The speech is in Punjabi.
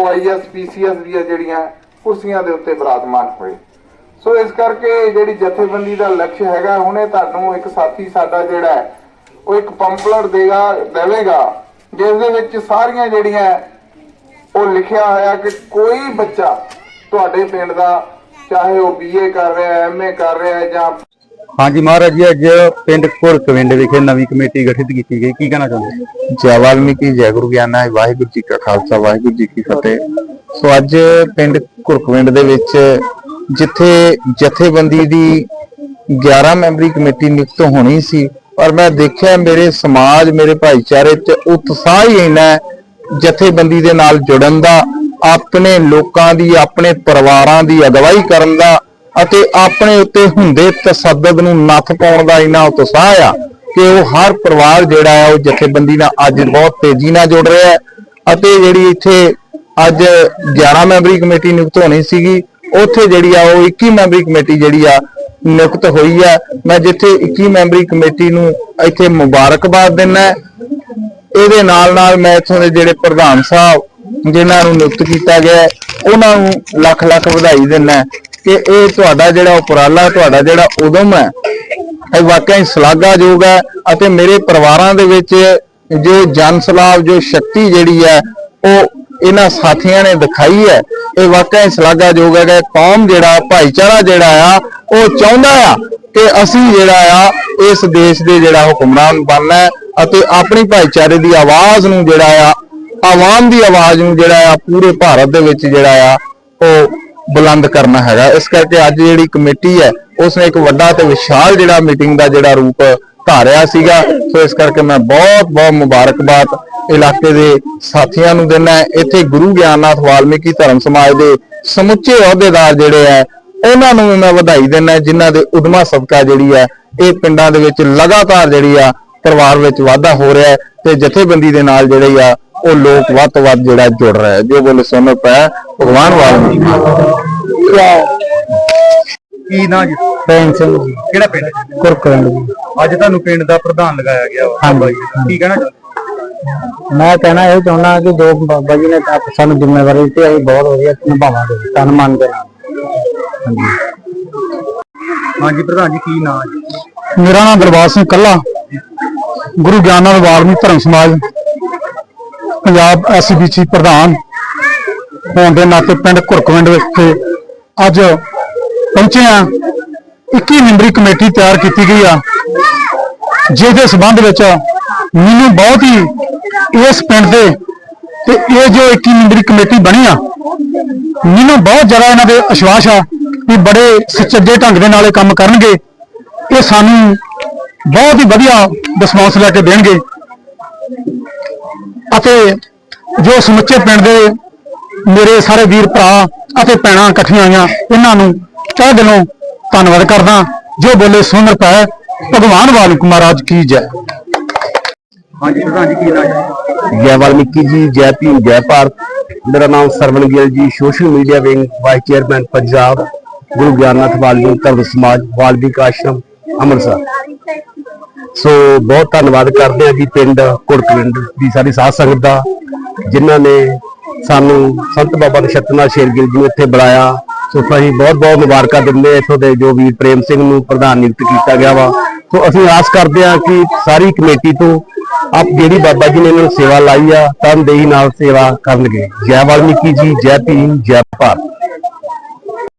ਉਹ ਆਈਐਸ ਪੀਸੀਐਸ ਦੀਆਂ ਜਿਹੜੀਆਂ ਕੁਰਸੀਆਂ ਦੇ ਉੱਤੇ ਬਰਾਜਮਾਨ ਹੋਏ। ਸੋ ਇਸ ਕਰਕੇ ਜਿਹੜੀ ਜਥੇਬੰਦੀ ਦਾ ਲਕਸ਼ ਹੈਗਾ, ਹੁਣੇ ਤੁਹਾਨੂੰ ਇੱਕ ਸਾਥੀ ਸਾਡਾ ਜਿਹੜਾ ਹੈ, ਉਹ ਇੱਕ ਪੰਪਲਰ ਦੇਗਾ, ਦੇਵੇਗਾ, ਜਿਸ ਦੇ ਵਿੱਚ ਸਾਰੀਆਂ ਜਿਹੜੀਆਂ ਉਹ ਲਿਖਿਆ ਹੋਇਆ ਕਿ ਕੋਈ ਬੱਚਾ ਤੁਹਾਡੇ ਪਿੰਡ ਦਾ, ਚਾਹੇ ਉਹ ਬੀਏ ਕਰ ਰਿਹਾ ਹੈ ਐਮਏ ਕਰ ਰਿਹਾ ਹੈ ਜਾਂ ਹਾਂਜੀ ਮਹਾਰਾਜ ਜੀ, ਅੱਜ ਪਿੰਡ ਕੁਰਕਵਿੰਡ ਵਿਖੇ ਨਵੀਂ ਕਮੇਟੀ ਗਠਿਤ ਕੀਤੀ ਗਈ। ਕੀ ਕਹਿਣਾ ਚਾਹੁੰਦੇ ਜੈ ਵਾਲਮੀਕੀ, ਜੈ ਗੁਰੂ ਗਿਆਨਾ ਵਾਹਿਗੁਰੂ ਜੀ ਕਾ ਖਾਲਸਾ, ਵਾਹਿਗੁਰੂ ਜੀ ਕੀ ਫਤਿਹ। ਸੋ ਅੱਜ ਪਿੰਡ ਕੁਰਕਵਿੰਡ ਦੇ ਵਿੱਚ ਜਿੱਥੇ ਜਥੇਬੰਦੀ ਦੀ 11 ਮੈਂਬਰੀ ਕਮੇਟੀ ਨਿਯੁਕਤ ਹੋਣੀ ਸੀ, ਪਰ ਮੈਂ ਦੇਖਿਆ ਮੇਰੇ ਸਮਾਜ, ਮੇਰੇ ਭਾਈਚਾਰੇ 'ਚ ਉਤਸ਼ਾਹ ਹੀ ਇੰਨਾ ਜਥੇਬੰਦੀ ਦੇ ਨਾਲ ਜੁੜਨ ਦਾ, ਆਪਣੇ ਲੋਕਾਂ ਦੀ, ਆਪਣੇ ਪਰਿਵਾਰਾਂ ਦੀ ਅਗਵਾਈ ਕਰਨ ਦਾ ਅਤੇ ਆਪਣੇ ਉੱਤੇ ਹੁੰਦੇ ਤਸੱਦਦ ਨੂੰ ਨੱਥ ਪਾਉਣ ਦਾ ਇੰਨਾ ਉਤਸ਼ਾਹ ਆ ਕਿ ਉਹ ਹਰ ਪਰਿਵਾਰ ਜਿਹੜਾ ਹੈ ਉਹ ਜਥੇਬੰਦੀ ਨਾਲ ਅੱਜ ਬਹੁਤ ਤੇਜ਼ੀ ਨਾਲ ਜੁੜ ਰਿਹਾ ਹੈ ਅਤੇ ਜਿਹੜੀ ਇੱਥੇ ਅੱਜ 11 ਮੈਂਬਰੀ ਕਮੇਟੀ ਨਿਯੁਕਤ ਹੋਣੀ ਸੀਗੀ, ਉੱਥੇ ਜਿਹੜੀ ਆ, ਉਹ 21 ਮੈਂਬਰੀ ਕਮੇਟੀ ਜਿਹੜੀ ਆ, ਨਿਯੁਕਤ ਹੋਈ ਆ। ਮੈਂ ਜਿੱਥੇ 21 ਮੈਂਬਰੀ ਕਮੇਟੀ ਨੂੰ ਇੱਥੇ ਮੁਬਾਰਕਬਾਦ ਦਿੰਦਾ ਇਹਦੇ ਨਾਲ ਨਾਲ ਮੈਂ ਇੱਥੋਂ ਦੇ ਜਿਹੜੇ ਪ੍ਰਧਾਨ ਸਾਹਿਬ, ਜਿਨ੍ਹਾਂ ਨੂੰ ਨਿਯੁਕਤ ਕੀਤਾ ਗਿਆ ਉਹਨਾਂ ਨੂੰ ਲੱਖ ਲੱਖ ਵਧਾਈ ਦਿੰਦਾ ਕਿ ਇਹ ਤੁਹਾਡਾ ਜਿਹੜਾ ਉਪਰਾਲਾ, ਤੁਹਾਡਾ ਜਿਹੜਾ ਉਦਮ ਹੈ, ਇਹ ਵਾਕਈ ਸ਼ਲਾਘਾਯੋਗ ਹੈ ਅਤੇ ਮੇਰੇ ਪਰਿਵਾਰਾਂ ਦੇ ਵਿੱਚ ਜੋ ਜਨ ਸਲਾਭ ਜੋ ਸ਼ਕਤੀ ਜਿਹੜੀ ਹੈ, ਉਹ ਇਹਨਾਂ ਸਾਥੀਆਂ ਨੇ ਦਿਖਾਈ ਹੈ। ਇਹ ਵਾਕਿਆ ਸ਼ਲਾਘਾਯੋਗ ਹੈ ਕਿ ਕੌਮ ਜਿਹੜਾ, ਭਾਈਚਾਰਾ ਜਿਹੜਾ ਆ, ਉਹ ਚਾਹੁੰਦਾ ਆ ਕਿ ਅਸੀਂ ਜਿਹੜਾ ਆ, ਇਸ ਦੇਸ਼ ਦੇ ਜਿਹੜਾ ਹੁਕਮਰਾਨ ਬਣਨਾ ਅਤੇ ਆਪਣੀ ਭਾਈਚਾਰੇ ਦੀ ਆਵਾਜ਼ ਨੂੰ ਜਿਹੜਾ ਆ, ਆਵਾਮ ਦੀ ਆਵਾਜ਼ ਨੂੰ ਜਿਹੜਾ ਆ, ਪੂਰੇ ਭਾਰਤ ਦੇ ਵਿੱਚ ਜਿਹੜਾ ਆ, ਉਹ ਬੁਲੰਦ ਕਰਨਾ ਹੈਗਾ। ਇਸ ਕਰਕੇ ਅੱਜ ਜਿਹੜੀ ਕਮੇਟੀ ਹੈ, ਉਸਨੇ ਇੱਕ ਵੱਡਾ ਤੇ ਵਿਸ਼ਾਲ ਜਿਹੜਾ ਮੀਟਿੰਗ ਦਾ ਜਿਹੜਾ ਰੂਪ ਧਾਰਿਆ ਸੀਗਾ। ਸੋ ਇਸ ਕਰਕੇ ਮੈਂ ਬਹੁਤ ਬਹੁਤ ਮੁਬਾਰਕਬਾਦ ਇਲਾਕੇ ਦੇ ਸਾਥੀਆਂ ਨੂੰ ਦਿੰਦਾ ਇੱਥੇ ਗੁਰੂ ਗਿਆਨਨਾਥ ਵਾਲਮੀਕੀ ਧਰਮ ਸਮਾਜ ਦੇ ਸਮੁੱਚੇ ਅਹੁਦੇਦਾਰ ਜਿਹੜੇ ਹੈ, ਉਹਨਾਂ ਨੂੰ ਮੈਂ ਵਧਾਈ ਦਿੰਦਾ ਜਿਨ੍ਹਾਂ ਦੇ ਉਦਮਾ ਸਦਕਾ ਜਿਹੜੀ ਹੈ, ਇਹ ਪਿੰਡਾਂ ਦੇ ਵਿੱਚ ਲਗਾਤਾਰ ਜਿਹੜੀ ਆ ਪਰਿਵਾਰ ਵਿੱਚ ਵਾਧਾ ਹੋ ਰਿਹਾ ਤੇ ਜਥੇਬੰਦੀ ਦੇ ਨਾਲ ਜਿਹੜੇ ਆ, ਉਹ ਲੋਕ ਵੱਧ ਤੋਂ ਵੱਧ ਜਿਹੜਾ ਜੁੜ ਰਿਹਾ ਜੋ ਬੋਲੇ ਸੁਣ ਪੈ ਭਗਵਾਨ ਵਾਲਮੀਕੀ ਕੀ ਨਾਂ ਜੀ? ਪ੍ਰੇਮ ਸਿੰਘ ਜੀ। ਕਿਹੜਾ ਪਿੰਡ? ਕੁਰਕਰੰਡ ਜੀ। ਅੱਜ ਤੁਹਾਨੂੰ ਪਿੰਡ ਦਾ ਪ੍ਰਧਾਨ ਲਗਾਇਆ ਗਿਆ ਵਾ। ਬਾਬਾ ਜੀ ਕੀ ਕਹਿਣਾ ਚਾਹੁੰਦੇ? ਮੈਂ ਕਹਿਣਾ ਇਹ ਚਾਹੁੰਦਾ ਕਿ ਜੋ ਬਾਬਾ ਜੀ ਨੇ ਤਾਂ ਸਾਨੂੰ ਜ਼ਿੰਮੇਵਾਰੀ ਦਿੱਤੀ ਅਸੀਂ ਬਹੁਤ ਵਧੀਆ ਨਿਭਾਵਾਂਗੇ ਤਨ ਮਨ ਦੇ ਨਾਲ। ਹਾਂਜੀ। ਪ੍ਰਧਾਨ ਜੀ ਕੀ ਨਾਂ ਜੀ ਮੇਰਾ ਨਾਮ ਦਰਬਾਰ ਸਿੰਘ ਕੱਲਾ। ਗੁਰੂ ਗਿਆਨਨਾਥ ਵਾਲਮੀਕ ਧਰਮ ਸਮਾਜ ਪੰਜਾਬ ਐਸਬੀਸੀ ਪ੍ਰਧਾਨ। ਹੋਣ ਦੇ ਨਾਤੇ ਪਿੰਡ ਘੁਰਕਵਿੰਡ ਵਿਖੇ ਅੱਜ ਪਹੁੰਚੇ ਆ 21 ਮੈਂਬਰੀ ਕਮੇਟੀ ਤਿਆਰ ਕੀਤੀ ਗਈ ਆ ਜਿਹਦੇ ਸਬੰਧ ਵਿੱਚ ਮੈਨੂੰ ਬਹੁਤ ਹੀ ਇਸ ਪਿੰਡ ਦੇ ਤੇ ਇਹ ਜੋ 21 ਮੈਂਬਰੀ ਕਮੇਟੀ ਬਣੀ ਆ, ਮੈਨੂੰ ਬਹੁਤ ਜ਼ਿਆਦਾ ਇਹਨਾਂ ਦੇ ਵਿਸ਼ਵਾਸ ਆ ਕਿ ਬੜੇ ਸੁਚੱਜੇ ਢੰਗ ਦੇ ਨਾਲ ਇਹ ਕੰਮ ਕਰਨਗੇ। ਇਹ ਸਾਨੂੰ ਬਹੁਤ ਹੀ ਵਧੀਆ ਰਿਸਪੌਂਸ ਲੈ ਕੇ ਦੇਣਗੇ। ਅਤੇ ਜੋ ਸਮੁੱਚੇ ਪਿੰਡ ਦੇ ਮੇਰੇ ਸਾਰੇ ਵੀਰ ਭਰਾ ਅਤੇ ਭੈਣਾਂ ਇਕੱਠੀਆਂ ਆਈਆਂ ਇਹਨਾਂ ਨੂੰ ਤਹਿ ਦਿਲੋਂ ਧੰਨਵਾਦ ਕਰਦਾ ਜੋ ਬੋਲੇ ਸੁਨਰ ਪੈ ਭਗਵਾਨ ਵਾਲਮੀਕ ਮਹਾਰਾਜ ਕੀ ਜੈ। ਹਾਂਜੀ ਪ੍ਰਧਾਨ ਜੀ ਕੀ ਨਾਂ ਜੀ ਜੈ ਵਾਲਮੀਕੀ ਜੀ ਜੈ ਭੀਮ ਜੈ ਭਾਰਤ। ਮੇਰਾ ਨਾਮ Sarwan Gill ji social media wing vice chairman Punjab Guru Gyannath Valmik Dharam Samaj Valmik ਆਸ਼ਰਮ ਅੰਮ੍ਰਿਤਸਰ। ਸੋ ਬਹੁਤ ਧੰਨਵਾਦ ਕਰਦੇ ਹਾਂ ਜੀ ਪਿੰਡ ਕੁੜਕਵਿੰਡ ਦੀ ਸਾਰੀ ਸਾਧ ਸੰਗਤ ਦਾ ਜਿਨ੍ਹਾਂ ਨੇ ਸਾਨੂੰ ਸੰਤ ਬਾਬਾ ਨਛੱਤਰਨਾਥ ਸ਼ੇਰਗਿੱਲ ਜੀ ਨੂੰ ਇੱਥੇ ਬੁਲਾਇਆ। ਸੋ ਅਸੀਂ ਬਹੁਤ ਬਹੁਤ ਮੁਬਾਰਕਾਂ ਦਿੰਦੇ ਹਾਂ ਇੱਥੋਂ ਦੇ ਜੋ ਵੀਰ ਪ੍ਰੇਮ ਸਿੰਘ ਨੂੰ ਪ੍ਰਧਾਨ ਨਿਯੁਕਤ ਕੀਤਾ ਗਿਆ ਵਾ। ਸੋ ਅਸੀਂ ਆਸ ਕਰਦੇ ਹਾਂ ਕਿ ਸਾਰੀ ਕਮੇਟੀ ਤੋਂ ਆਪ ਜਿਹੜੀ ਬਾਬਾ ਜੀ ਨੇ ਇਹਨਾਂ ਨੂੰ ਸੇਵਾ ਲਾਈ ਆ, ਤਨਦੇਹੀ ਨਾਲ ਸੇਵਾ ਕਰਨਗੇ। ਜੈ ਵਾਲਮੀਕੀ ਜੀ, ਜੈ ਭੀਮ, ਜੈ ਭਾਰਤ।